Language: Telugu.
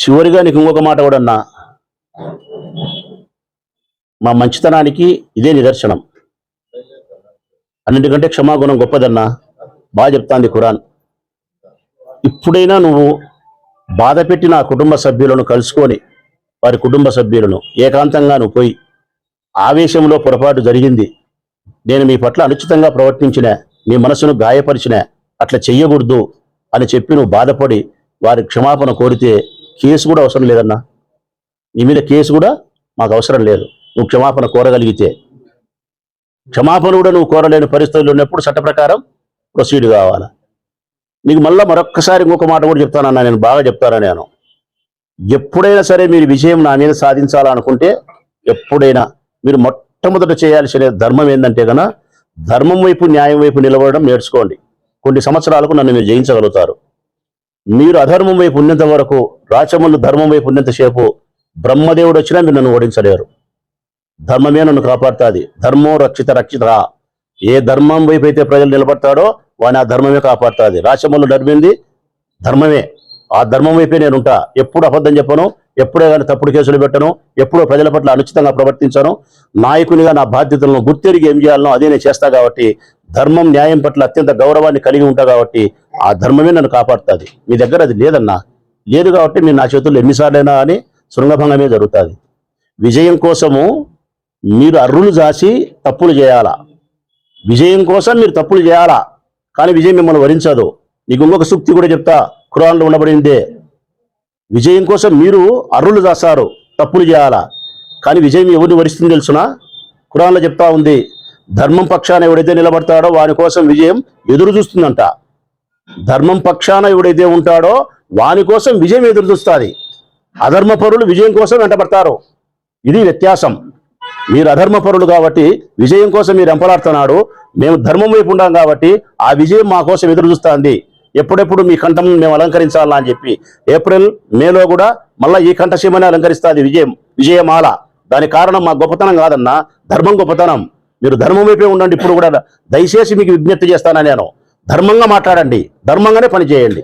చివరిగా నీకు ఇంకొక మాట కూడా అన్నా. మా మంచితనానికి ఇదే నిదర్శనం. అన్నిటికంటే క్షమాగుణం గొప్పదన్నా. బాగా చెప్తాంది ఖురాన్. ఇప్పుడైనా నువ్వు బాధ పెట్టిన నా కుటుంబ సభ్యులను కలుసుకొని వారి కుటుంబ సభ్యులను ఏకాంతంగా నువ్వు పోయి ఆవేశంలో పొరపాటు జరిగింది. నేను మీ పట్ల అనుచితంగా ప్రవర్తించిన మీ మనసును గాయపరిచిన అట్లా చెయ్యకూడదు అని చెప్పి నువ్వు బాధపడి వారి క్షమాపణ కోరితే కేసు కూడా అవసరం లేదన్నా. నీ మీద కేసు కూడా మాకు అవసరం లేదు. నువ్వు క్షమాపణ కోరగలిగితే. క్షమాపణ కూడా నువ్వు కోరలేని పరిస్థితులు ఉన్నప్పుడు చట్ట ప్రకారం ప్రొసీడ్ కావాలి? నీకు మళ్ళీ మరొక్కసారి ఇంకొక మాట కూడా చెప్తానన్నా నేను బాగా చెప్తానా నేను. ఎప్పుడైనా సరే మీరు విజయం నా మీద సాధించాలనుకుంటే ఎప్పుడైనా మీరు మొట్టమొదట చేయాల్సిన ధర్మం ఏంటంటే కన్నా ధర్మం వైపు న్యాయం వైపు నిలబడడం నేర్చుకోండి. కొన్ని సంవత్సరాలకు నన్ను మీరు జయించగలుగుతారు. మీరు అధర్మం వైపు ఉన్నంత వరకు రాచములు ధర్మం వైపు ఉన్నంతసేపు బ్రహ్మదేవుడు వచ్చినా మీరు నన్ను ఓడించలేరు. ధర్మమే నన్ను కాపాడుతుంది. ధర్మో రక్షిత రక్షిత ఏ ధర్మం వైపు అయితే ప్రజలు నిలబడతాడో వాని ఆ ధర్మమే కాపాడుతుంది. రాచములు నడిమింది ధర్మమే. ఆ ధర్మం వైపే నేను ఉంటా ఎప్పుడు అబద్ధం చెప్పను ఎప్పుడే కానీ తప్పుడు కేసులు పెట్టను ఎప్పుడో ప్రజల పట్ల అనుచితంగా ప్రవర్తించను. నాయకునిగా నా బాధ్యతలను గుర్తెరిగి ఏం చేయాలనో అదే నేను చేస్తా కాబట్టి ధర్మం న్యాయం పట్ల అత్యంత గౌరవాన్ని కలిగి ఉంటా కాబట్టి ఆ ధర్మమే నన్ను కాపాడుతుంది. మీ దగ్గర అది లేదన్నా. లేదు కాబట్టి నేను నా చేతుల్లో ఎన్నిసార్లైనా అని శృంగభంగమే జరుగుతుంది. విజయం కోసము మీరు అర్రులు జాసి తప్పులు చేయాలా? విజయం కోసం మీరు తప్పులు చేయాలా? కానీ విజయం మిమ్మల్ని వరించదు. నీకు ఇంకొక సూక్తి కూడా చెప్తా. ఖురాన్లో ఉండబడిందే. విజయం కోసం మీరు అర్రులు దాసారు తప్పులు చేయాలా? కానీ విజయం ఎవరిని వరిస్తుంది తెలుసునా? ఖురాన్లో చెప్తా ఉంది. ధర్మం పక్షాన ఎవడైతే నిలబడతాడో వాని కోసం విజయం ఎదురు చూస్తుందంట. ధర్మం పక్షాన ఎవడైతే ఉంటాడో వాని కోసం విజయం ఎదురు చూస్తుంది అధర్మ పరులు విజయం కోసం వెంటబడతారు. ఇది వ్యత్యాసం. మీరు అధర్మ పరులు కాబట్టి విజయం కోసం మీరు ఎంపలాడుతున్నాడు. మేము ధర్మం వైపు ఉన్నాం కాబట్టి ఆ విజయం మా కోసం ఎదురు చూస్తుంది ఎప్పుడెప్పుడు మీ కంఠం మేము అలంకరించాలా అని చెప్పి ఏప్రిల్ మేలో కూడా మళ్ళీ ఈ కంఠసీమని అలంకరిస్తుంది విజయం విజయమాల. దాని కారణం మా గొప్పతనం కాదన్నా ధర్మం గొప్పతనం. మీరు ధర్మం వైపే ఉండండి ఇప్పుడు కూడా దయచేసి మీకు విజ్ఞప్తి చేస్తానా నేను. ధర్మంగా మాట్లాడండి. ధర్మంగానే పని చేయండి